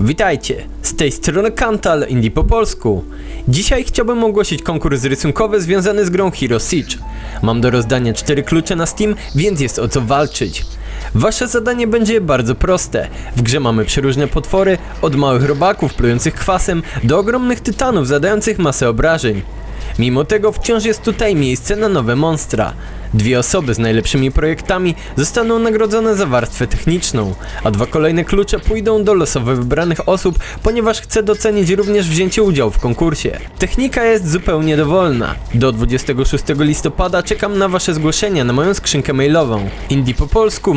Witajcie, z tej strony Kantal Indie po polsku. Dzisiaj chciałbym ogłosić konkurs rysunkowy związany z grą Hero Siege. Mam do rozdania 4 klucze na Steam, więc jest o co walczyć. Wasze zadanie będzie bardzo proste. W grze mamy przeróżne potwory, od małych robaków plujących kwasem do ogromnych tytanów zadających masę obrażeń. Mimo tego wciąż jest tutaj miejsce na nowe monstra. Dwie osoby z najlepszymi projektami zostaną nagrodzone za warstwę techniczną, a dwa kolejne klucze pójdą do losowo wybranych osób, ponieważ chcę docenić również wzięcie udziału w konkursie. Technika jest zupełnie dowolna. Do 26 listopada czekam na wasze zgłoszenia na moją skrzynkę mailową indie po polsku.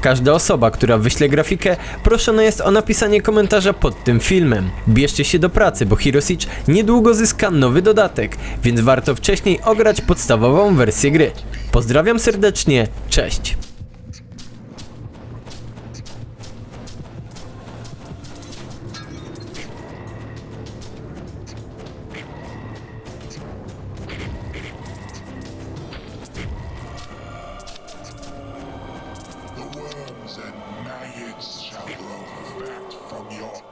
Każda osoba, która wyśle grafikę, proszona jest o napisanie komentarza pod tym filmem. Bierzcie się do pracy, bo Hero Siege niedługo zyska nowy dodatek, więc warto wcześniej ograć podstawową wersję gry. Pozdrawiam serdecznie, cześć! From your